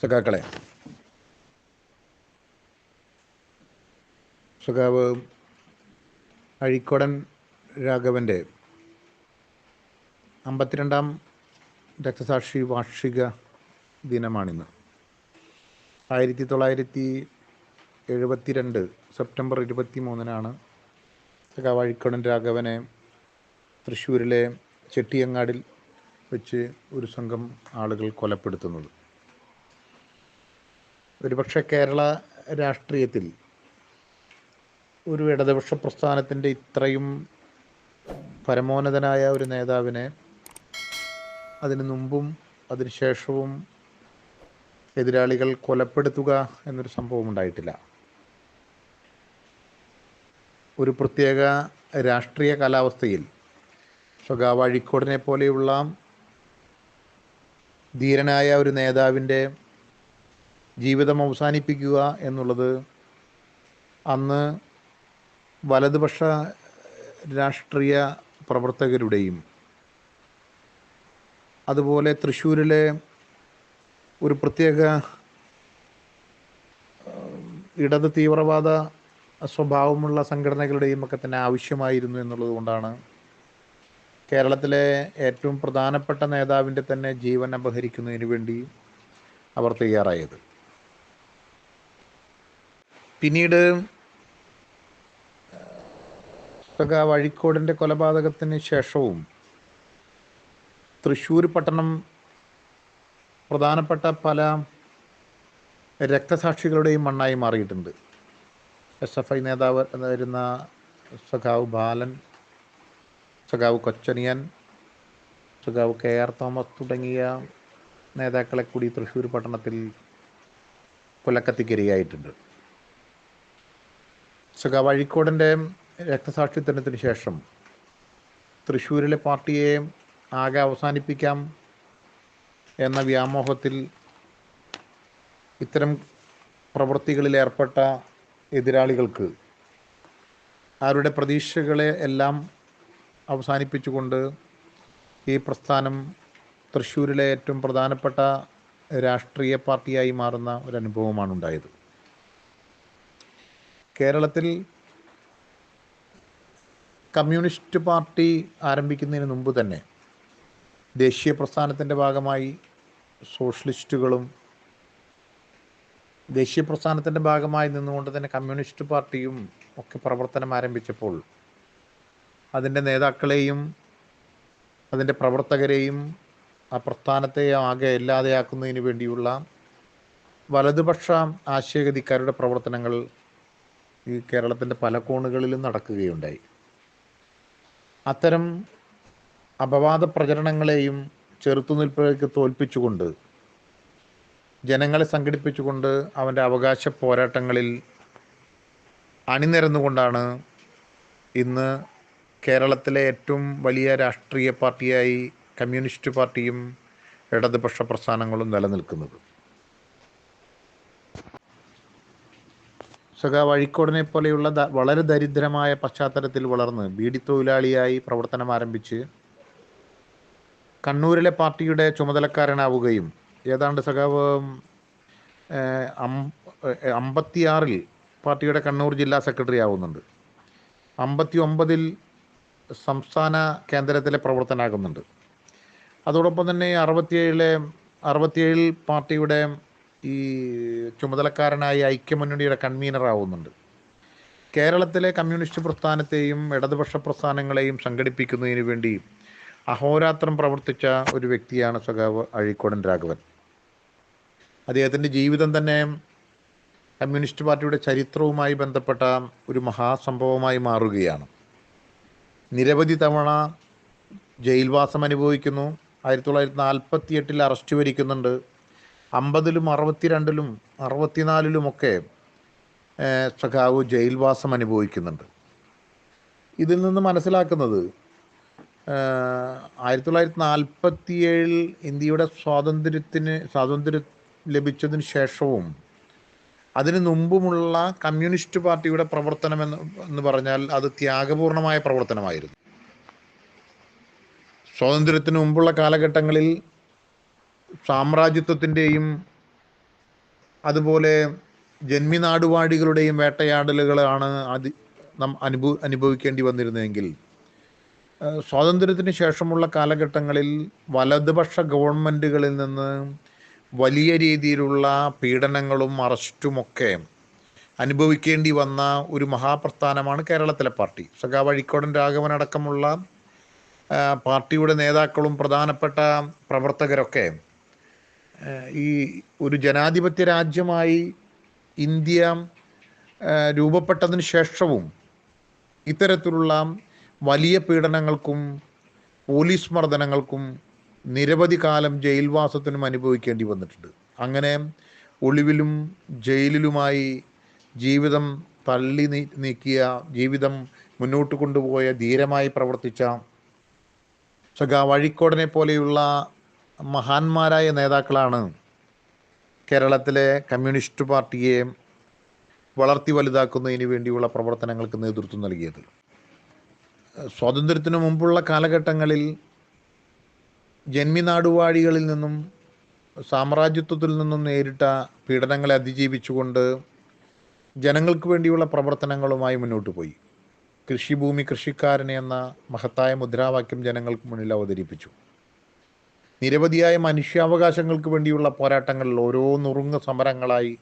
സഖാക്കളെ. സഖാവ് അഴിക്കോടൻ രാഘവന്റെ അമ്പത്തിരണ്ടാം രക്തസാക്ഷി വാർഷിക ദിനമാണിന്ന്. ആയിരത്തി തൊള്ളായിരത്തി എഴുപത്തിരണ്ട് സെപ്റ്റംബർ ഇരുപത്തി മൂന്നിനാണ് സഖാവ് അഴിക്കോടൻ രാഘവനെ തൃശ്ശൂരിലെ ചെട്ടിയങ്ങാടിൽ വെച്ച് ഒരു സംഘം ആളുകൾ കൊലപ്പെടുത്തുന്നത്. ഒരുപക്ഷെ കേരള രാഷ്ട്രീയത്തിൽ ഒരു ഇടതുപക്ഷ പ്രസ്ഥാനത്തിന്റെ ഇത്രയും പരമോന്നതനായ ഒരു നേതാവിനെ അതിനു മുമ്പും അതിനുശേഷവും എതിരാളികൾ കൊലപ്പെടുത്തുക എന്നൊരു സംഭവം ഉണ്ടായിട്ടില്ല. ഒരു പ്രത്യേക രാഷ്ട്രീയ കാലാവസ്ഥയിൽ സഖാവ് അഴീക്കോടിനെ പോലെയുള്ള ധീരനായ ഒരു നേതാവിന്റെ ജീവിതം അവസാനിപ്പിക്കുക എന്നുള്ളത് അന്ന് വലതുപക്ഷ രാഷ്ട്രീയ പ്രവർത്തകരുടെയും അതുപോലെ തൃശ്ശൂരിലെ ഒരു പ്രത്യേക ഇടത് തീവ്രവാദ സ്വഭാവമുള്ള സംഘടനകളുടെയും ഒക്കെ തന്നെ ആവശ്യമായിരുന്നു എന്നുള്ളത് കൊണ്ടാണ് കേരളത്തിലെ ഏറ്റവും പ്രധാനപ്പെട്ട നേതാവിന്റെ തന്നെ ജീവൻ അപഹരിക്കുന്നതിന് വേണ്ടി അവർ തയ്യാറായത്. പിന്നീട് വഴിക്കോടിന്റെ കൊലപാതകത്തിന് ശേഷവും തൃശ്ശൂർ പട്ടണം പ്രധാനപ്പെട്ട പല രക്തസാക്ഷികളുടെയും മണ്ണായി മാറിയിട്ടുണ്ട്. എസ് എഫ് ഐ നേതാവ് വരുന്ന സഖാവ് ബാലൻ സഖാവ് കൊച്ചനിയൻ സഖാവ് കെ ആർ തോമസ് തുടങ്ങിയ നേതാക്കളെ കൂടി തൃശ്ശൂർ പട്ടണത്തിൽ കൊലക്കത്തിക്കിരയായിട്ടുണ്ട്. സഖാവ് വഴിക്കോടിന്റെ രക്തസാക്ഷിത്വത്തിന് ശേഷം തൃശ്ശൂരിലെ പാർട്ടിയെ ആകെ അവസാനിപ്പിക്കാം എന്ന വ്യാമോഹത്തിൽ ഇത്തരം പ്രവൃത്തികളിൽ ഏർപ്പെട്ട എതിരാളികൾക്ക് അവരുടെ പ്രതീക്ഷകളെ എല്ലാം അവസാനിപ്പിച്ചുകൊണ്ട് ഈ പ്രസ്ഥാനം തൃശ്ശൂരിലെ ഏറ്റവും പ്രധാനപ്പെട്ട രാഷ്ട്രീയ പാർട്ടിയായി മാറുന്ന ഒരു അനുഭവമാണ് ഉണ്ടായത് കേരളത്തിൽ കമ്മ്യൂണിസ്റ്റ് പാർട്ടി ആരംഭിക്കുന്നതിന് മുമ്പ് തന്നെ ദേശീയ പ്രസ്ഥാനത്തിന്റെ ഭാഗമായി സോഷ്യലിസ്റ്റുകളും ദേശീയ പ്രസ്ഥാനത്തിന്റെ ഭാഗമായി നിന്നുകൊണ്ട് തന്നെ കമ്മ്യൂണിസ്റ്റ് പാർട്ടിയും ഒക്കെ പ്രവർത്തനം ആരംഭിച്ചപ്പോൾ അതിന്റെ നേതാക്കളെയും അതിന്റെ പ്രവർത്തകരെയും ആ പ്രസ്ഥാനത്തെ ആകെ ഇല്ലാതെയാക്കുന്നതിന് വേണ്ടിയുള്ള വലതുപക്ഷ ആശയഗതിക്കാരുടെ പ്രവർത്തനങ്ങൾ ഈ കേരളത്തിന്റെ പല കോണുകളിലും നടക്കുകയുണ്ടായി. അത്തരം അപവാദ പ്രചരണങ്ങളെയും ചെറുത്തുനിൽപ്പിലേക്ക് തോൽപ്പിച്ചുകൊണ്ട് ജനങ്ങളെ സംഘടിപ്പിച്ചുകൊണ്ട് അവന്റെ അവകാശ പോരാട്ടങ്ങളിൽ അണിനിരന്നുകൊണ്ടാണ് ഇന്ന് കേരളത്തിലെ ഏറ്റവും വലിയ രാഷ്ട്രീയ പാർട്ടിയായി കമ്മ്യൂണിസ്റ്റ് പാർട്ടിയും ഇടതുപക്ഷ പ്രസ്ഥാനങ്ങളും നിലനിൽക്കുന്നത്. സഖാവ് വഴിക്കോടിനെ പോലെയുള്ള വളരെ ദരിദ്രമായ പശ്ചാത്തലത്തിൽ വളർന്ന് ബീഡി തൊഴിലാളിയായി പ്രവർത്തനം ആരംഭിച്ച് കണ്ണൂരിലെ പാർട്ടിയുടെ ചുമതലക്കാരനാവുകയും ഏതാണ്ട് സഖാവ് അമ്പത്തിയാറിൽ പാർട്ടിയുടെ കണ്ണൂർ ജില്ലാ സെക്രട്ടറി ആവുന്നുണ്ട്. അമ്പത്തി ഒമ്പതിൽ സംസ്ഥാന കേന്ദ്രത്തിലെ പ്രവർത്തനാകുന്നുണ്ട്. അതോടൊപ്പം തന്നെ അറുപത്തിയേഴിലെ അറുപത്തിയേഴിൽ പാർട്ടിയുടെ ഈ ചുമതലക്കാരനായി ഐക്യമുന്നണിയുടെ കൺവീനർ ആവുന്നുണ്ട് കേരളത്തിലെ കമ്മ്യൂണിസ്റ്റ് പ്രസ്ഥാനത്തെയും ഇടതുപക്ഷ പ്രസ്ഥാനങ്ങളെയും സംഘടിപ്പിക്കുന്നതിന് വേണ്ടി അഹോരാത്രം പ്രവർത്തിച്ച ഒരു വ്യക്തിയാണ് സഖാവ് അഴീക്കോടൻ രാഘവൻ. അദ്ദേഹത്തിന്റെ ജീവിതം തന്നെ കമ്മ്യൂണിസ്റ്റ് പാർട്ടിയുടെ ചരിത്രവുമായി ബന്ധപ്പെട്ട ഒരു മഹാസംഭവമായി മാറുകയാണ്. നിരവധി തവണ ജയിൽവാസം അനുഭവിക്കുന്നു. ആയിരത്തി തൊള്ളായിരത്തി നാൽപ്പത്തി എട്ടിൽ അറസ്റ്റ് വരിക്കുന്നുണ്ട്. അമ്പതിലും അറുപത്തിരണ്ടിലും അറുപത്തിനാലിലുമൊക്കെ സഖാവ് ജയിൽവാസം അനുഭവിക്കുന്നുണ്ട്. ഇതിൽ നിന്ന് മനസ്സിലാക്കുന്നത് ആയിരത്തി തൊള്ളായിരത്തി നാൽപ്പത്തി ഏഴിൽ ഇന്ത്യയുടെ സ്വാതന്ത്ര്യത്തിന് സ്വാതന്ത്ര്യം ലഭിച്ചതിന് ശേഷവും അതിനു മുമ്പുമുള്ള കമ്മ്യൂണിസ്റ്റ് പാർട്ടിയുടെ പ്രവർത്തനം എന്ന് എന്ന് പറഞ്ഞാൽ അത് ത്യാഗപൂർണമായ പ്രവർത്തനമായിരുന്നു. സ്വാതന്ത്ര്യത്തിന് മുമ്പുള്ള കാലഘട്ടങ്ങളിൽ സാമ്രാജ്യത്വത്തിന്റെയും അതുപോലെ ജന്മിനാടുവാഴികളുടെയും വേട്ടയാടലുകളാണ് അതി നാം അനുഭവ അനുഭവിക്കേണ്ടി വന്നിരുന്നതെങ്കിൽ സ്വാതന്ത്ര്യത്തിന് ശേഷമുള്ള കാലഘട്ടങ്ങളിൽ വലതുപക്ഷ ഗവൺമെന്റുകളിൽ നിന്ന് വലിയ രീതിയിലുള്ള പീഡനങ്ങളും അറസ്റ്റുമൊക്കെ അനുഭവിക്കേണ്ടി വന്ന ഒരു മഹാപ്രസ്ഥാനമാണ് കേരളത്തിലെ പാർട്ടി. സഖാവ് വഴിക്കോടൻ രാഘവൻ അടക്കമുള്ള പാർട്ടിയുടെ നേതാക്കളും പ്രധാനപ്പെട്ട പ്രവർത്തകരൊക്കെ ഈ ഒരു ജനാധിപത്യ രാജ്യമായി ഇന്ത്യ രൂപപ്പെട്ടതിന് ശേഷവും ഇത്തരത്തിലുള്ള വലിയ പീഡനങ്ങൾക്കും പോലീസ് മർദ്ദനങ്ങൾക്കും നിരവധി കാലം ജയിൽവാസത്തിനും അനുഭവിക്കേണ്ടി വന്നിട്ടുണ്ട്. അങ്ങനെ ഒളിവിലും ജയിലിലുമായി ജീവിതം തള്ളി നീക്കിയ ജീവിതം മുന്നോട്ട് കൊണ്ടുപോയ ധീരമായി പ്രവർത്തിച്ച സഖാ വഴിക്കോടനെ പോലെയുള്ള മഹാന്മാരായ നേതാക്കളാണ് കേരളത്തിലെ കമ്മ്യൂണിസ്റ്റ് പാർട്ടിയെ വളർത്തി വലുതാക്കുന്നതിന് വേണ്ടിയുള്ള പ്രവർത്തനങ്ങൾക്ക് നേതൃത്വം നൽകിയത്. സ്വാതന്ത്ര്യത്തിനു മുമ്പുള്ള കാലഘട്ടങ്ങളിൽ ജന്മിനാടുവാഴികളിൽ നിന്നും സാമ്രാജ്യത്വത്തിൽ നിന്നും നേരിട്ട പീഡനങ്ങളെ അതിജീവിച്ചുകൊണ്ട് ജനങ്ങൾക്ക് വേണ്ടിയുള്ള പ്രവർത്തനങ്ങളുമായി മുന്നോട്ട് പോയി. കൃഷിഭൂമി കൃഷിക്കാരനെ എന്ന മഹത്തായ മുദ്രാവാക്യം ജനങ്ങൾക്ക് മുന്നിൽ അവതരിപ്പിച്ചു. നിരവധിയായ മനുഷ്യാവകാശങ്ങൾക്ക് വേണ്ടിയുള്ള പോരാട്ടങ്ങളിൽ ഓരോ നുറുങ്ങ സമരങ്ങളായി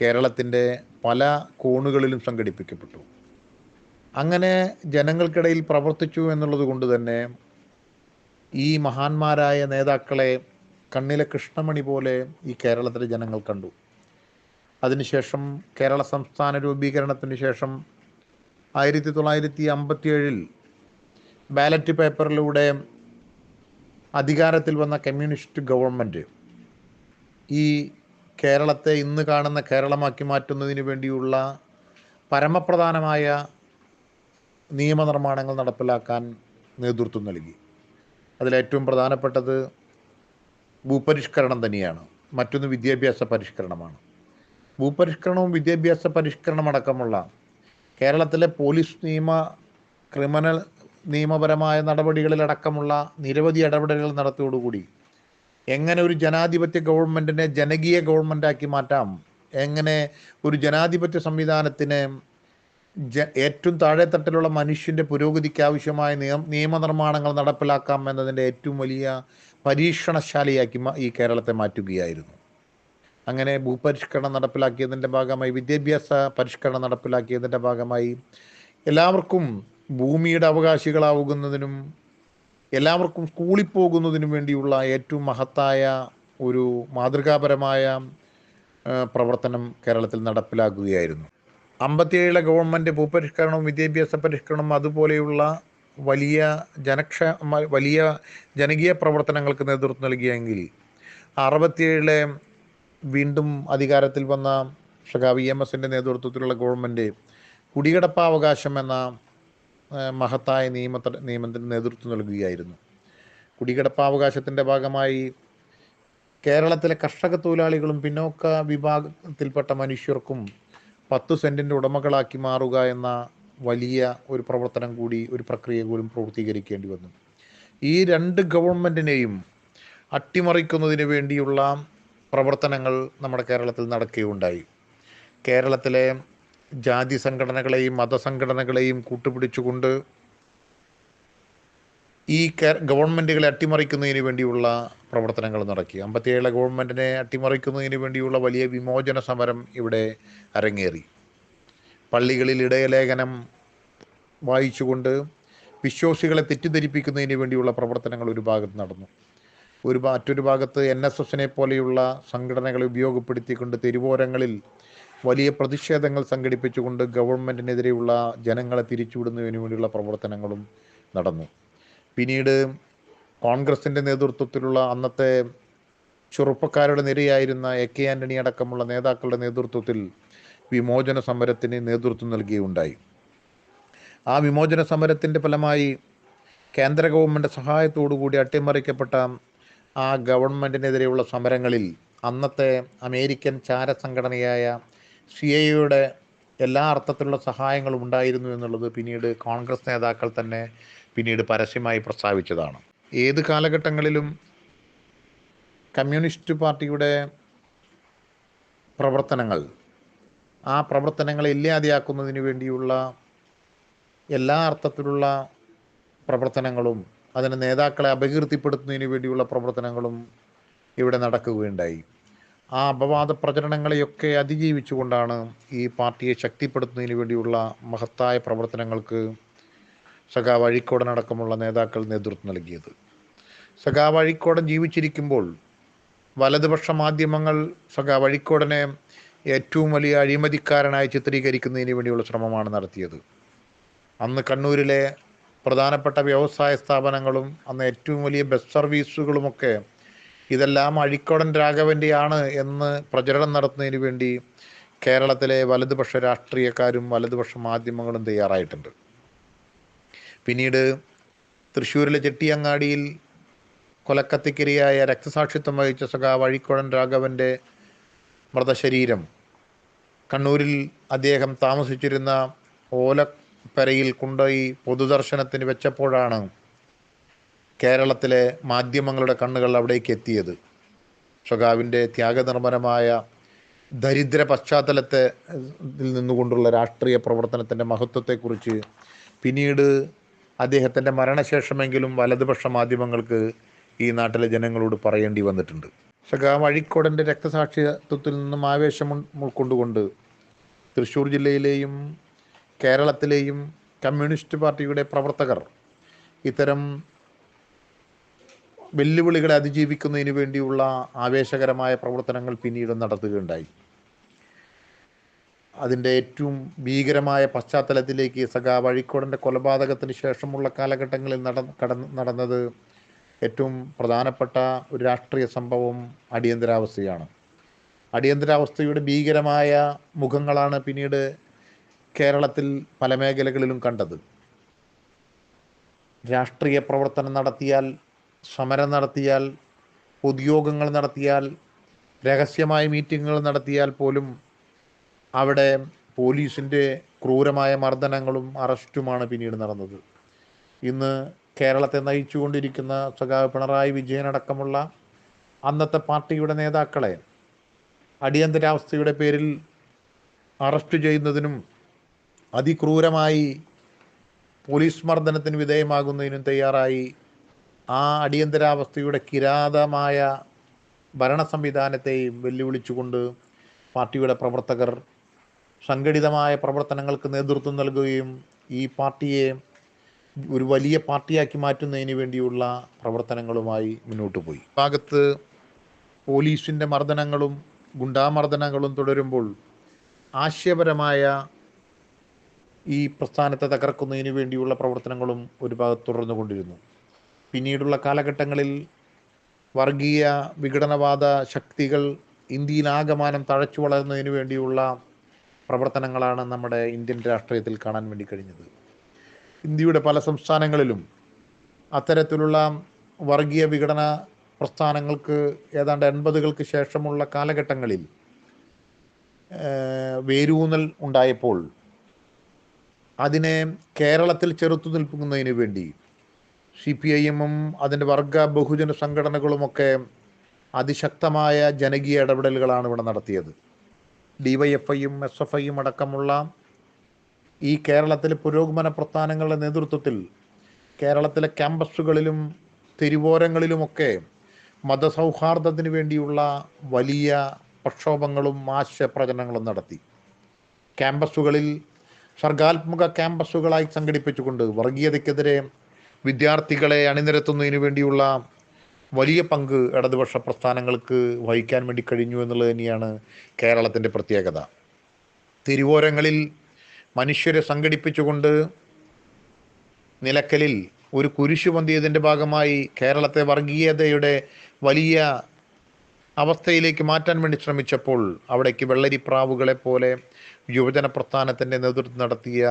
കേരളത്തിന്റെ പല കോണുകളിലും സംഘടിപ്പിക്കപ്പെട്ടു. അങ്ങനെ ജനങ്ങൾക്കിടയിൽ പ്രവർത്തിച്ചു എന്നുള്ളത് കൊണ്ട് തന്നെ ഈ മഹാന്മാരായ നേതാക്കളെ കണ്ണിലെ കൃഷ്ണമണി പോലെ ഈ കേരളത്തിലെ ജനങ്ങൾ കണ്ടു. അതിനുശേഷം കേരള സംസ്ഥാന രൂപീകരണത്തിന് ശേഷം ആയിരത്തി തൊള്ളായിരത്തി അമ്പത്തി ഏഴിൽ ബാലറ്റ് പേപ്പറിലൂടെ അധികാരത്തിൽ വന്ന കമ്മ്യൂണിസ്റ്റ് ഗവൺമെന്റ് ഈ കേരളത്തെ ഇന്ന് കാണുന്ന കേരളമാക്കി മാറ്റുന്നതിന് വേണ്ടിയുള്ള പരമപ്രധാനമായ നിയമനിർമ്മാണങ്ങൾ നടപ്പിലാക്കാൻ നേതൃത്വം നൽകി. അതിലേറ്റവും പ്രധാനപ്പെട്ടത് ഭൂപരിഷ്കരണം തന്നെയാണ്. മറ്റൊന്ന് വിദ്യാഭ്യാസ പരിഷ്കരണമാണ്. ഭൂപരിഷ്കരണവും വിദ്യാഭ്യാസ പരിഷ്കരണമടക്കമുള്ള കേരളത്തിലെ പോലീസ് നിയമ ക്രിമിനൽ നിയമപരമായ നടപടികളിലടക്കമുള്ള നിരവധി ഇടപെടലുകൾ നടത്തിയോടുകൂടി എങ്ങനെ ഒരു ജനാധിപത്യ ഗവൺമെന്റിനെ ജനകീയ ഗവൺമെന്റാക്കി മാറ്റാം എങ്ങനെ ഒരു ജനാധിപത്യ സംവിധാനത്തിന് ജ ഏറ്റവും താഴെത്തട്ടിലുള്ള മനുഷ്യന്റെ പുരോഗതിക്ക് ആവശ്യമായ നിയമ നിയമനിർമ്മാണങ്ങൾ നടപ്പിലാക്കാം എന്നതിന്റെ ഏറ്റവും വലിയ പരീക്ഷണശാലയാക്കി ഈ കേരളത്തെ മാറ്റുകയായിരുന്നു. അങ്ങനെ ഭൂപരിഷ്കരണം നടപ്പിലാക്കിയതിന്റെ ഭാഗമായി വിദ്യാഭ്യാസ പരിഷ്കരണം നടപ്പിലാക്കിയതിന്റെ ഭാഗമായി എല്ലാവർക്കും ഭൂമിയുടെ അവകാശികളാവുന്നതിനും എല്ലാവർക്കും സ്കൂളിൽ പോകുന്നതിനും വേണ്ടിയുള്ള ഏറ്റവും മഹത്തായ ഒരു മാതൃകാപരമായ പ്രവർത്തനം കേരളത്തിൽ നടപ്പിലാക്കുകയായിരുന്നു. അമ്പത്തിയേഴിലെ ഗവൺമെന്റ് ഭൂപരിഷ്കരണവും വിദ്യാഭ്യാസ പരിഷ്കരണവും അതുപോലെയുള്ള വലിയ ജനക്ഷ വലിയ ജനകീയ പ്രവർത്തനങ്ങൾക്ക് നേതൃത്വം നൽകിയെങ്കിൽ അറുപത്തിയേഴിലെ വീണ്ടും അധികാരത്തിൽ വന്ന ഷകാവ് ഇ എം എസിന്റെ നേതൃത്വത്തിലുള്ള ഗവൺമെന്റ് കുടികിടപ്പാവകാശം എന്ന മഹത്തായ നിയമ നിയമത്തിന് നേതൃത്വം നൽകുകയായിരുന്നു. കുടികിടപ്പാവകാശത്തിന്റെ ഭാഗമായി കേരളത്തിലെ കർഷക തൊഴിലാളികളും പിന്നോക്ക വിഭാഗത്തിൽപ്പെട്ട മനുഷ്യർക്കും പത്ത് സെന്റിന്റെ ഉടമകളാക്കി മാറുക എന്ന വലിയ ഒരു പ്രവർത്തനം കൂടി ഒരു പ്രക്രിയ കൂടി പൂർത്തീകരിക്കേണ്ടി വന്നു. ഈ രണ്ട് ഗവൺമെന്റിനെയും അട്ടിമറിക്കുന്നതിന് വേണ്ടിയുള്ള പ്രവർത്തനങ്ങൾ നമ്മുടെ കേരളത്തിൽ നടക്കുകയുണ്ടായി. കേരളത്തിലെ ജാതി സംഘടനകളെയും മതസംഘടനകളെയും കൂട്ടുപിടിച്ചുകൊണ്ട് ഈ ഗവൺമെന്റുകളെ അട്ടിമറിക്കുന്നതിന് വേണ്ടിയുള്ള പ്രവർത്തനങ്ങൾ നടക്കി അമ്പത്തിയേഴ് ഗവൺമെന്റിനെ അട്ടിമറിക്കുന്നതിന് വേണ്ടിയുള്ള വലിയ വിമോചന സമരം ഇവിടെ അരങ്ങേറി. പള്ളികളിൽ ഇടയലേഖനം വായിച്ചുകൊണ്ട് വിശ്വാസികളെ തെറ്റിദ്ധരിപ്പിക്കുന്നതിന് വേണ്ടിയുള്ള പ്രവർത്തനങ്ങൾ ഒരു ഭാഗത്ത് നടന്നു. ഒരു മറ്റൊരു ഭാഗത്ത് എൻ എസ് എസിനെ പോലെയുള്ള സംഘടനകളെ ഉപയോഗപ്പെടുത്തിക്കൊണ്ട് തെരുവോരങ്ങളിൽ വലിയ പ്രതിഷേധങ്ങൾ സംഘടിപ്പിച്ചുകൊണ്ട് ഗവൺമെന്റിനെതിരെയുള്ള ജനങ്ങളെ തിരിച്ചുവിടുന്നതിന് വേണ്ടിയുള്ള പ്രവർത്തനങ്ങളും നടന്നു. പിന്നീട് കോൺഗ്രസിന്റെ നേതൃത്വത്തിലുള്ള അന്നത്തെ ചെറുപ്പക്കാരുടെ നിരയായിരുന്ന എ കെ ആന്റണി അടക്കമുള്ള നേതാക്കളുടെ നേതൃത്വത്തിൽ വിമോചന സമരത്തിന് നേതൃത്വം നൽകുകയുണ്ടായി. ആ വിമോചന സമരത്തിന്റെ ഫലമായി കേന്ദ്ര ഗവൺമെന്റ് സഹായത്തോടുകൂടി അട്ടിമറിക്കപ്പെട്ട ആ ഗവൺമെന്റിനെതിരെയുള്ള സമരങ്ങളിൽ അന്നത്തെ അമേരിക്കൻ ചാര സംഘടനയായ സി ഐയുടെ എല്ലാ അർത്ഥത്തിലുള്ള സഹായങ്ങളും ഉണ്ടായിരുന്നു എന്നുള്ളത് പിന്നീട് കോൺഗ്രസ് നേതാക്കൾ തന്നെ പിന്നീട് പരസ്യമായി പ്രസ്താവിച്ചതാണ്. ഏത് കാലഘട്ടങ്ങളിലും കമ്മ്യൂണിസ്റ്റ് പാർട്ടിയുടെ പ്രവർത്തനങ്ങൾ ആ പ്രവർത്തനങ്ങളെ ഇല്ലാതെയാക്കുന്നതിന് വേണ്ടിയുള്ള എല്ലാ അർത്ഥത്തിലുള്ള പ്രവർത്തനങ്ങളും അതിന് നേതാക്കളെ അപകീർത്തിപ്പെടുത്തുന്നതിന് വേണ്ടിയുള്ള പ്രവർത്തനങ്ങളും ഇവിടെ നടക്കുകയുണ്ടായി. ആ അപവാദ പ്രചരണങ്ങളെയൊക്കെ അതിജീവിച്ചുകൊണ്ടാണ് ഈ പാർട്ടിയെ ശക്തിപ്പെടുത്തുന്നതിന് വേണ്ടിയുള്ള മഹത്തായ പ്രവർത്തനങ്ങൾക്ക് സഖാവ് അഴിക്കോടനടക്കമുള്ള നേതാക്കൾ നേതൃത്വം നൽകിയത്. സഖാവ് അഴിക്കോടൻ ജീവിച്ചിരിക്കുമ്പോൾ വലതുപക്ഷ മാധ്യമങ്ങൾ സഖാവ് അഴിക്കോടനെ ഏറ്റവും വലിയ അഴിമതിക്കാരനായി ചിത്രീകരിക്കുന്നതിന് വേണ്ടിയുള്ള ശ്രമമാണ് നടത്തിയത്. അന്ന് കണ്ണൂരിലെ പ്രധാനപ്പെട്ട വ്യവസായ സ്ഥാപനങ്ങളും അന്ന് ഏറ്റവും വലിയ ബസ് സർവീസുകളുമൊക്കെ ഇതെല്ലാം അഴിക്കോടൻ രാഘവന്റെയാണ് എന്ന് പ്രചരണം നടത്തുന്നതിന് വേണ്ടി കേരളത്തിലെ വലതുപക്ഷ രാഷ്ട്രീയക്കാരും വലതുപക്ഷ മാധ്യമങ്ങളും തയ്യാറായിട്ടുണ്ട്. പിന്നീട് തൃശ്ശൂരിലെ ചെട്ടിയങ്ങാടിയിൽ കൊലക്കത്തിക്കിരയായ രക്തസാക്ഷിത്വം വഹിച്ച സഖാവ് അഴിക്കോടൻ രാഘവന്റെ മൃതശരീരം. കണ്ണൂരിൽ അദ്ദേഹം താമസിച്ചിരുന്ന ഓലപ്പരയിൽ കൊണ്ടുപോയി പൊതുദർശനത്തിന് വെച്ചപ്പോഴാണ് കേരളത്തിലെ മാധ്യമങ്ങളുടെ കണ്ണുകൾ അവിടേക്ക് എത്തിയത്. ഷൊഗാവിന്റെ ത്യാഗനിർഭരമായ ദരിദ്ര പശ്ചാത്തലത്തെ നിന്നുകൊണ്ടുള്ള രാഷ്ട്രീയ പ്രവർത്തനത്തിന്റെ മഹത്വത്തെക്കുറിച്ച് പിന്നീട് അദ്ദേഹത്തിന്റെ മരണശേഷമെങ്കിലും വലതുപക്ഷ മാധ്യമങ്ങൾക്ക് ഈ നാട്ടിലെ ജനങ്ങളോട് പറയേണ്ടി വന്നിട്ടുണ്ട്. ഷഗാവ് അഴിക്കോടന്റെ രക്തസാക്ഷിത്വത്തിൽ നിന്നും ആവേശം ഉൾക്കൊണ്ടുകൊണ്ട് തൃശ്ശൂർ ജില്ലയിലെയും കേരളത്തിലെയും കമ്മ്യൂണിസ്റ്റ് പാർട്ടിയുടെ പ്രവർത്തകർ ഇത്തരം വെല്ലുവിളികളെ അതിജീവിക്കുന്നതിന് വേണ്ടിയുള്ള ആവേശകരമായ പ്രവർത്തനങ്ങൾ പിന്നീട് നടത്തുകയുണ്ടായി. അതിന്റെ ഏറ്റവും ഭീകരമായ പശ്ചാത്തലത്തിലേക്ക് സഖാവ് വഴിക്കോടന്റെ കൊലപാതകത്തിന് ശേഷമുള്ള കാലഘട്ടങ്ങളിൽ നട കടന്ന് നടന്നത് ഏറ്റവും പ്രധാനപ്പെട്ട ഒരു രാഷ്ട്രീയ സംഭവം അടിയന്തരാവസ്ഥയാണ്. അടിയന്തരാവസ്ഥയുടെ ഭീകരമായ മുഖങ്ങളാണ് പിന്നീട് കേരളത്തിൽ പല മേഖലകളിലും കണ്ടത്. രാഷ്ട്രീയ പ്രവർത്തനം നടത്തിയാൽ സമരം നടത്തിയാൽ പൊതുയോഗങ്ങൾ നടത്തിയാൽ രഹസ്യമായ മീറ്റിങ്ങുകൾ നടത്തിയാൽ പോലും അവിടെ പോലീസിന്റെ ക്രൂരമായ മർദ്ദനങ്ങളും അറസ്റ്റുമാണ് പിന്നീട് നടന്നത്. ഇന്ന് കേരളത്തെ നയിച്ചുകൊണ്ടിരിക്കുന്ന സഖാവ് പിണറായി വിജയനടക്കമുള്ള അന്നത്തെ പാർട്ടിയുടെ നേതാക്കളെ അടിയന്തരാവസ്ഥയുടെ പേരിൽ അറസ്റ്റ് ചെയ്യുന്നതിനും അതിക്രൂരമായി പോലീസ് മർദ്ദനത്തിന് വിധേയമാകുന്നതിനും തയ്യാറായി ആ അടിയന്തരാവസ്ഥയുടെ കിരാതമായ ഭരണ സംവിധാനത്തെയും വെല്ലുവിളിച്ചുകൊണ്ട് പാർട്ടിയുടെ പ്രവർത്തകർ സംഘടിതമായ പ്രവർത്തനങ്ങൾക്ക് നേതൃത്വം നൽകുകയും ഈ പാർട്ടിയെ ഒരു വലിയ പാർട്ടിയാക്കി മാറ്റുന്നതിന് വേണ്ടിയുള്ള പ്രവർത്തനങ്ങളുമായി മുന്നോട്ട് പോയി. ഭാഗത്ത് പോലീസിന്റെ മർദ്ദനങ്ങളും ഗുണ്ടാമർദ്ദനങ്ങളും തുടരുമ്പോൾ ആശയപരമായ ഈ പ്രസ്ഥാനത്തെ തകർക്കുന്നതിന് വേണ്ടിയുള്ള പ്രവർത്തനങ്ങളും ഒരു ഭാഗത്ത് തുടർന്നുകൊണ്ടിരുന്നു. പിന്നീടുള്ള കാലഘട്ടങ്ങളിൽ വർഗീയ വിഘടനവാദ ശക്തികൾ ഇന്ത്യയിൽ ആകമാനം തഴച്ചു വളരുന്നതിന് വേണ്ടിയുള്ള പ്രവർത്തനങ്ങളാണ് നമ്മുടെ ഇന്ത്യൻ രാഷ്ട്രീയത്തിൽ കാണാൻ വേണ്ടി കഴിഞ്ഞത്. ഇന്ത്യയുടെ പല സംസ്ഥാനങ്ങളിലും അത്തരത്തിലുള്ള വർഗീയ വിഘടന പ്രസ്ഥാനങ്ങൾക്ക് ഏതാണ്ട് എൺപതുകൾക്ക് ശേഷമുള്ള കാലഘട്ടങ്ങളിൽ വേരൂന്നൽ ഉണ്ടായപ്പോൾ അതിനെ കേരളത്തിൽ ചെറുത്തു നിൽക്കുന്നതിന് വേണ്ടി സി പി ഐ എമ്മും അതിന്റെ വർഗ ബഹുജന സംഘടനകളുമൊക്കെ അതിശക്തമായ ജനകീയ ഇടപെടലുകളാണ് ഇവിടെ നടത്തിയത്. ഡിവൈഎഫ്ഐയും എസ് എഫ് ഐയും അടക്കമുള്ള ഈ കേരളത്തിലെ പുരോഗമന പ്രസ്ഥാനങ്ങളുടെ നേതൃത്വത്തിൽ കേരളത്തിലെ ക്യാമ്പസുകളിലും തെരുവോരങ്ങളിലുമൊക്കെ മതസൗഹാർദ്ദത്തിന് വേണ്ടിയുള്ള വലിയ പ്രക്ഷോഭങ്ങളും ആശയപ്രചരണങ്ങളും നടത്തി. ക്യാമ്പസുകളിൽ സർഗാത്മക ക്യാമ്പസുകളായി സംഘടിപ്പിച്ചുകൊണ്ട് വർഗീയതയ്ക്കെതിരെ വിദ്യാർത്ഥികളെ അണിനിരത്തുന്നതിന് വേണ്ടിയുള്ള വലിയ പങ്ക് ഇടതുപക്ഷ പ്രസ്ഥാനങ്ങൾക്ക് വഹിക്കാൻ വേണ്ടി കഴിഞ്ഞു എന്നുള്ളത് തന്നെയാണ് കേരളത്തിന്റെ പ്രത്യേകത. തിരുവോരങ്ങളിൽ മനുഷ്യരെ സംഘടിപ്പിച്ചുകൊണ്ട് നിലക്കലിൽ ഒരു കുരിശു പന്തിയതിന്റെ ഭാഗമായി കേരളത്തെ വർഗീയതയുടെ വലിയ അവസ്ഥയിലേക്ക് മാറ്റാൻ വേണ്ടി ശ്രമിച്ചപ്പോൾ അവിടേക്ക് വെള്ളരിപ്രാവുകളെ പോലെ യുവജന പ്രസ്ഥാനത്തിന്റെ നേതൃത്വം നടത്തിയ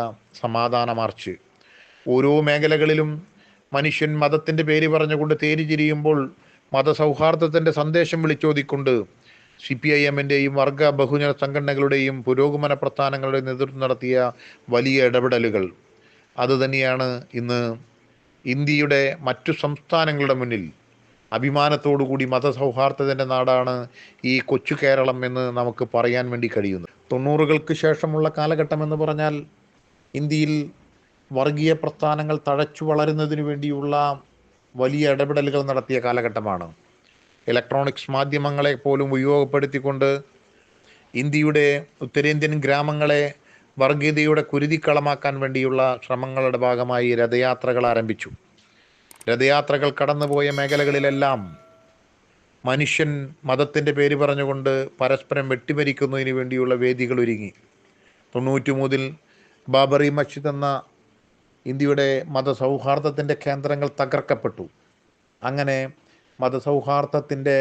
സമാധാന മാർച്ച്. ഓരോ മേഖലകളിലും മനുഷ്യൻ മതത്തിന്റെ പേര് പറഞ്ഞുകൊണ്ട് തേരിചിരിയുമ്പോൾ മതസൗഹാർദ്ദത്തിന്റെ സന്ദേശം വിളിച്ചോതിക്കൊണ്ട് സി പി ഐ എമ്മിന്റെയും വർഗ ബഹുജന സംഘടനകളുടെയും പുരോഗമന പ്രസ്ഥാനങ്ങളുടെയും നേതൃത്വം നടത്തിയ വലിയ ഇടപെടലുകൾ. അതുതന്നെയാണ് ഇന്ന് ഇന്ത്യയുടെ മറ്റു സംസ്ഥാനങ്ങളുടെ മുന്നിൽ അഭിമാനത്തോടുകൂടി മതസൗഹാർദ്ദത്തിന്റെ നാടാണ് ഈ കൊച്ചു കേരളം എന്ന് നമുക്ക് പറയാൻ വേണ്ടി കഴിയുന്നു തൊണ്ണൂറുകൾക്ക് ശേഷമുള്ള കാലഘട്ടം എന്ന് പറഞ്ഞാൽ ഇന്ത്യയിൽ വർഗീയ പ്രസ്ഥാനങ്ങൾ തഴച്ചു വളരുന്നതിന് വേണ്ടിയുള്ള വലിയ ഇടപെടലുകൾ നടത്തിയ കാലഘട്ടമാണ്. ഇലക്ട്രോണിക്സ് മാധ്യമങ്ങളെ പോലും ഉപയോഗപ്പെടുത്തിക്കൊണ്ട് ഇന്ത്യയുടെ ഉത്തരേന്ത്യൻ ഗ്രാമങ്ങളെ വർഗീയതയുടെ കുരുതിക്കളമാക്കാൻ വേണ്ടിയുള്ള ശ്രമങ്ങളുടെ ഭാഗമായി രഥയാത്രകൾ ആരംഭിച്ചു. രഥയാത്രകൾ കടന്നുപോയ മേഖലകളിലെല്ലാം മനുഷ്യൻ മതത്തിന്റെ പേര് പറഞ്ഞുകൊണ്ട് പരസ്പരം വെട്ടിമരിക്കുന്നതിന് വേണ്ടിയുള്ള വേദികൾ ഒരുങ്ങി. തൊണ്ണൂറ്റി മൂന്നിൽ ബാബറി മസ്ജിദ് എന്ന ഇന്ത്യയുടെ മതസൗഹാർദ്ദത്തിന്റെ കേന്ദ്രങ്ങൾ തകർക്കപ്പെട്ടു. അങ്ങനെ മതസൗഹാർദ്ദത്തിന്റെ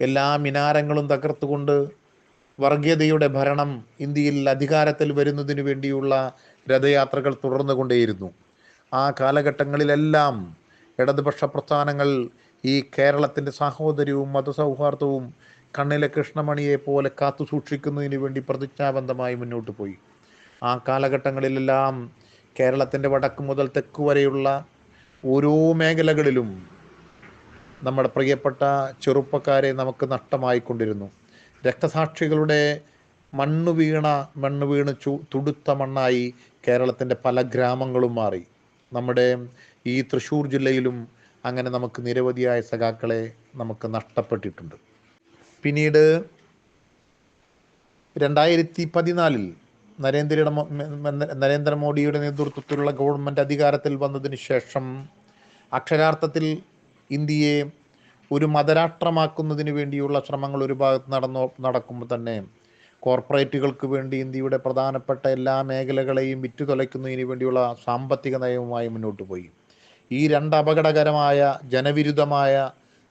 എല്ലാ മിനാരങ്ങളും തകർത്തുകൊണ്ട് വർഗീയതയുടെ ഭരണം ഇന്ത്യയിൽ അധികാരത്തിൽ വരുന്നതിനു വേണ്ടിയുള്ള രഥയാത്രകൾ തുടർന്നുകൊണ്ടേയിരുന്നു. ആ കാലഘട്ടങ്ങളിലെല്ലാം ഇടതുപക്ഷ പ്രസ്ഥാനങ്ങൾ ഈ കേരളത്തിന്റെ സാഹോദര്യവും മതസൗഹാർദ്ദവും കണ്ണിലെ കൃഷ്ണമണിയെ പോലെ കാത്തു സൂക്ഷിക്കുന്നതിന് വേണ്ടി പ്രതിജ്ഞാബന്ധമായി മുന്നോട്ട് പോയി ആ കാലഘട്ടങ്ങളിലെല്ലാം കേരളത്തിന്റെ വടക്ക് മുതൽ തെക്ക് വരെയുള്ള ഓരോ മേഖലകളിലും നമ്മുടെ പ്രിയപ്പെട്ട ചെറുപ്പക്കാരെ നമുക്ക് നഷ്ടമായിക്കൊണ്ടിരുന്നു. രക്തസാക്ഷികളുടെ മണ്ണ് വീണ മണ്ണ് വീണ് ചു തുടുത്ത മണ്ണായി കേരളത്തിന്റെ പല ഗ്രാമങ്ങളും മാറി. നമ്മുടെ ഈ തൃശ്ശൂർ ജില്ലയിലും അങ്ങനെ നമുക്ക് നിരവധിയായ സഖാക്കളെ നമുക്ക് നഷ്ടപ്പെട്ടിട്ടുണ്ട്. പിന്നീട് രണ്ടായിരത്തി പതിനാലിൽ നരേന്ദ്രയുടെ നരേന്ദ്രമോദിയുടെ നേതൃത്വത്തിലുള്ള ഗവൺമെന്റ് അധികാരത്തിൽ വന്നതിന് ശേഷം അക്ഷരാർത്ഥത്തിൽ ഇന്ത്യയെ ഒരു മതരാഷ്ട്രമാക്കുന്നതിന് വേണ്ടിയുള്ള ശ്രമങ്ങൾ ഒരു ഭാഗത്ത് നടന്നു നടക്കുമ്പോൾ തന്നെ കോർപ്പറേറ്റുകൾക്ക് വേണ്ടി ഇന്ത്യയുടെ പ്രധാനപ്പെട്ട എല്ലാ മേഖലകളെയും വിറ്റുതൊലയ്ക്കുന്നതിന് വേണ്ടിയുള്ള സാമ്പത്തിക നയവുമായി മുന്നോട്ട് പോയി. ഈ രണ്ട് അപകടകരമായ ജനവിരുദ്ധമായ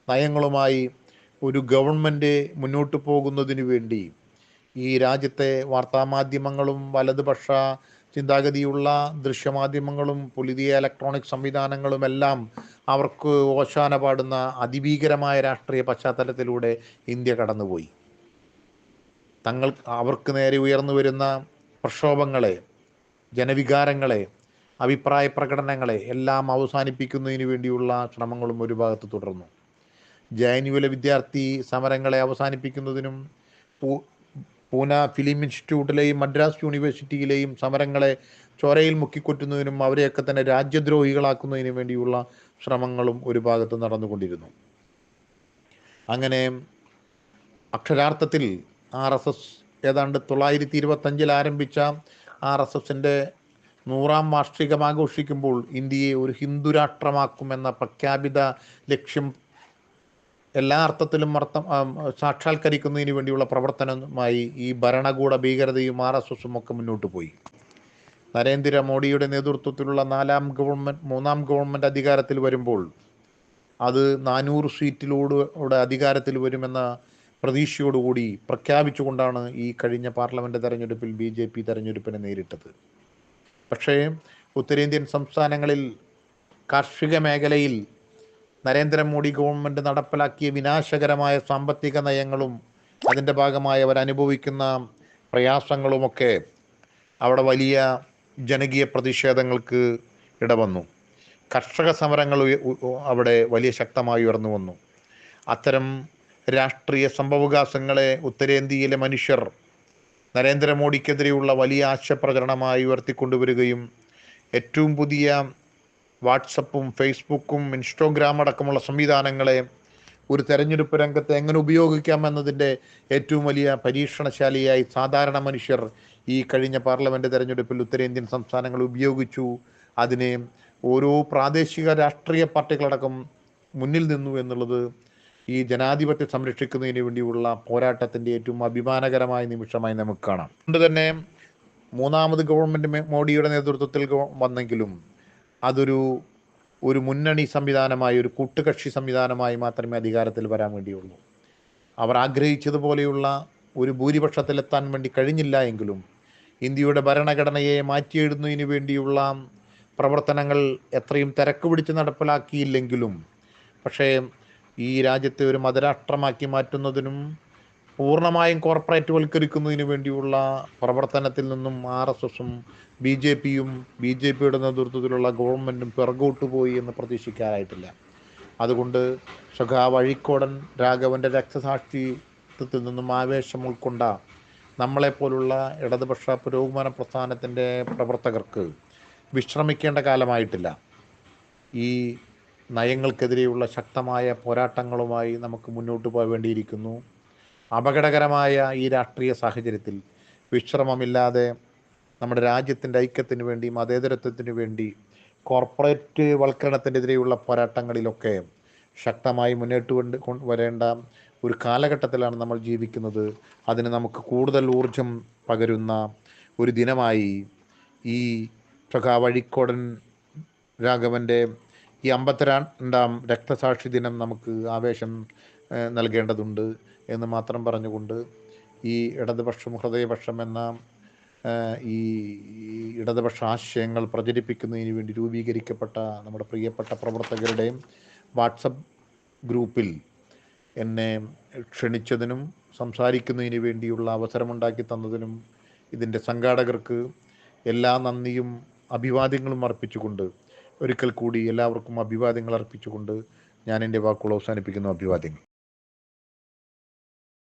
നയങ്ങളുമായി ഒരു ഗവൺമെന്റ് മുന്നോട്ട് പോകുന്നതിന് വേണ്ടി ഈ രാജ്യത്തെ വാർത്താമാധ്യമങ്ങളും വലതുപക്ഷ ചിന്താഗതിയുള്ള ദൃശ്യമാധ്യമങ്ങളും പുലിയ ഇലക്ട്രോണിക് സംവിധാനങ്ങളും എല്ലാം അവർക്ക് ഓശാന പാടുന്ന അതിഭീകരമായ രാഷ്ട്രീയ പശ്ചാത്തലത്തിലൂടെ ഇന്ത്യ കടന്നുപോയി. തങ്ങൾ അവർക്ക് നേരെ ഉയർന്നു വരുന്ന പ്രക്ഷോഭങ്ങളെ ജനവികാരങ്ങളെ അഭിപ്രായ പ്രകടനങ്ങളെ എല്ലാം അവസാനിപ്പിക്കുന്നതിന് വേണ്ടിയുള്ള ശ്രമങ്ങളും ഒരു ഭാഗത്ത് തുടർന്നു. ജൈനുവല വിദ്യാർത്ഥി സമരങ്ങളെ അവസാനിപ്പിക്കുന്നതിനും പൂന ഫിലിം ഇൻസ്റ്റിറ്റ്യൂട്ടിലെയും മദ്രാസ് യൂണിവേഴ്സിറ്റിയിലെയും സമരങ്ങളെ ചോരയിൽ മുക്കിക്കൊറ്റുന്നതിനും അവരെയൊക്കെ തന്നെ രാജ്യദ്രോഹികളാക്കുന്നതിനും വേണ്ടിയുള്ള ശ്രമങ്ങളും ഒരു ഭാഗത്ത് നടന്നുകൊണ്ടിരുന്നു. അങ്ങനെ അക്ഷരാർത്ഥത്തിൽ ആർ എസ് എസ് ഏതാണ്ട് തൊള്ളായിരത്തി ഇരുപത്തഞ്ചിൽ ആരംഭിച്ച ആർ എസ് എസിന്റെ നൂറാം വാർഷികം ആഘോഷിക്കുമ്പോൾ ഇന്ത്യയെ ഒരു ഹിന്ദു രാഷ്ട്രമാക്കുമെന്ന പ്രഖ്യാപിത ലക്ഷ്യം എല്ലാ അർത്ഥത്തിലും അർത്ഥം സാക്ഷാത്കരിക്കുന്നതിന് വേണ്ടിയുള്ള പ്രവർത്തനവുമായി ഈ ഭരണകൂട ഭീകരതയും ആർ എസ് എസും ഒക്കെ മുന്നോട്ട് പോയി. നരേന്ദ്രമോദിയുടെ നേതൃത്വത്തിലുള്ള നാലാം ഗവൺമെന്റ് മൂന്നാം ഗവൺമെന്റ് അധികാരത്തിൽ വരുമ്പോൾ അത് നാനൂറ് സീറ്റിലൂടെ അധികാരത്തിൽ വരുമെന്ന പ്രതീക്ഷയോടുകൂടി പ്രഖ്യാപിച്ചുകൊണ്ടാണ് ഈ കഴിഞ്ഞ പാർലമെന്റ് തെരഞ്ഞെടുപ്പിൽ ബി ജെ പി തെരഞ്ഞെടുപ്പിനെ നേരിട്ടത്. പക്ഷേ ഉത്തരേന്ത്യൻ സംസ്ഥാനങ്ങളിൽ കാർഷിക മേഖലയിൽ നരേന്ദ്രമോദി ഗവൺമെന്റ് നടപ്പിലാക്കിയ വിനാശകരമായ സാമ്പത്തിക നയങ്ങളും അതിന്റെ ഭാഗമായി അവർ അനുഭവിക്കുന്ന പ്രയാസങ്ങളുമൊക്കെ അവിടെ വലിയ ജനകീയ പ്രതിഷേധങ്ങൾക്ക് ഇടവന്നു. കർഷക സമരങ്ങൾ അവിടെ വലിയ ശക്തമായി ഉയർന്നു വന്നു. അത്തരം രാഷ്ട്രീയ സംഭവവികാസങ്ങളെ ഉത്തരേന്ത്യയിലെ മനുഷ്യർ നരേന്ദ്രമോദിക്കെതിരെയുള്ള വലിയ ആശയപ്രചരണമായി ഉയർത്തിക്കൊണ്ടുവരികയും ഏറ്റവും പുതിയ വാട്സപ്പും ഫേസ്ബുക്കും ഇൻസ്റ്റോഗ്രാം അടക്കമുള്ള സംവിധാനങ്ങളെ ഒരു തെരഞ്ഞെടുപ്പ് രംഗത്ത് എങ്ങനെ ഉപയോഗിക്കാം എന്നതിന്റെ ഏറ്റവും വലിയ പരീക്ഷണശാലിയായി സാധാരണ മനുഷ്യർ ഈ കഴിഞ്ഞ പാർലമെന്റ് തെരഞ്ഞെടുപ്പിൽ ഉത്തരേന്ത്യൻ സംസ്ഥാനങ്ങൾ ഉപയോഗിച്ചു. അതിനെ ഓരോ പ്രാദേശിക രാഷ്ട്രീയ പാർട്ടികളടക്കം മുന്നിൽ നിന്നു എന്നുള്ളത് ഈ ജനാധിപത്യം സംരക്ഷിക്കുന്നതിന് വേണ്ടിയുള്ള പോരാട്ടത്തിന്റെ ഏറ്റവും അഭിമാനകരമായ നിമിഷമായി നമുക്ക് കാണാം. അതുകൊണ്ട് തന്നെ മൂന്നാമത് ഗവൺമെന്റ് മോഡിയുടെ നേതൃത്വത്തിൽ വന്നെങ്കിലും അതൊരു ഒരു മുന്നണി സംവിധാനമായി ഒരു കൂട്ടുകക്ഷി സംവിധാനമായി മാത്രമേ അധികാരത്തിൽ വരാൻ വേണ്ടിയുള്ളൂ. അവർ ആഗ്രഹിച്ചതുപോലെയുള്ള ഒരു ഭൂരിപക്ഷത്തിലെത്താൻ വേണ്ടി കഴിഞ്ഞില്ല എങ്കിലും ഇന്ത്യയുടെ ഭരണഘടനയെ മാറ്റിയെഴുതുന്നതിന് വേണ്ടിയുള്ള പ്രവർത്തനങ്ങൾ എത്രയും തിരക്ക് പിടിച്ച് നടപ്പിലാക്കിയില്ലെങ്കിലും പക്ഷേ ഈ രാജ്യത്തെ ഒരു മതരാഷ്ട്രമാക്കി മാറ്റുന്നതിനും പൂർണമായും കോർപ്പറേറ്റ് വൽക്കരിക്കുന്നതിന് വേണ്ടിയുള്ള പ്രവർത്തനത്തിൽ നിന്നും ആർ എസ് എസും ബി ജെ പിയും ബി ജെ പിയുടെ നേതൃത്വത്തിലുള്ള ഗവൺമെന്റും പിറകോട്ട് പോയി എന്ന് പ്രതീക്ഷിക്കാനായിട്ടില്ല. അതുകൊണ്ട് സഖാവ് വഴിക്കോടൻ രാഘവന്റെ രക്തസാക്ഷിത്വത്തിൽ നിന്നും ആവേശം ഉൾക്കൊണ്ട നമ്മളെപ്പോലുള്ള ഇടതുപക്ഷ പുരോഗമന പ്രസ്ഥാനത്തിന്റെ പ്രവർത്തകർക്ക് വിശ്രമിക്കേണ്ട കാലമായിട്ടില്ല. ഈ നയങ്ങൾക്കെതിരെയുള്ള ശക്തമായ പോരാട്ടങ്ങളുമായി നമുക്ക് മുന്നോട്ട് പോവേണ്ടിയിരിക്കുന്നു. അപകടകരമായ ഈ രാഷ്ട്രീയ സാഹചര്യത്തിൽ വിശ്രമമില്ലാതെ നമ്മുടെ രാജ്യത്തിന്റെ ഐക്യത്തിന് വേണ്ടി മതേതരത്വത്തിന് വേണ്ടി കോർപ്പറേറ്റ് വൽക്കരണത്തിനെതിരെയുള്ള പോരാട്ടങ്ങളിലൊക്കെ ശക്തമായി മുന്നോട്ട് കൊണ്ട് വരേണ്ട ഒരു കാലഘട്ടത്തിലാണ് നമ്മൾ ജീവിക്കുന്നത്. അതിന് നമുക്ക് കൂടുതൽ ഊർജം പകരുന്ന ഒരു ദിനമായി ഈ വഴിക്കോടൻ രാഘവന്റെ ഈ അമ്പത്തിരണ്ടാം രക്തസാക്ഷി ദിനം നമുക്ക് ആവേശം നൽകേണ്ടതുണ്ട്. എന്ന് മാത്രം പറഞ്ഞുകൊണ്ട് ഈ ഇടതുപക്ഷം ഹൃദയപക്ഷം എന്ന ഈ ഇടതുപക്ഷ ആശയങ്ങൾ പ്രചരിപ്പിക്കുന്നതിന് വേണ്ടി രൂപീകരിക്കപ്പെട്ട നമ്മുടെ പ്രിയപ്പെട്ട പ്രവർത്തകരുടെയും വാട്സപ്പ് ഗ്രൂപ്പിൽ എന്നെ ക്ഷണിച്ചതിനും സംസാരിക്കുന്നതിന് വേണ്ടിയുള്ള അവസരമുണ്ടാക്കി തന്നതിനും ഇതിന്റെ സംഘാടകർക്ക് എല്ലാ നന്ദിയും അഭിവാദ്യങ്ങളും അർപ്പിച്ചുകൊണ്ട് ഒരിക്കൽ കൂടി എല്ലാവർക്കും അഭിവാദ്യങ്ങൾ അർപ്പിച്ചുകൊണ്ട് ഞാൻ എന്റെ വാക്കുകൾ അവസാനിപ്പിക്കുന്നു. അഭിവാദ്യങ്ങൾ.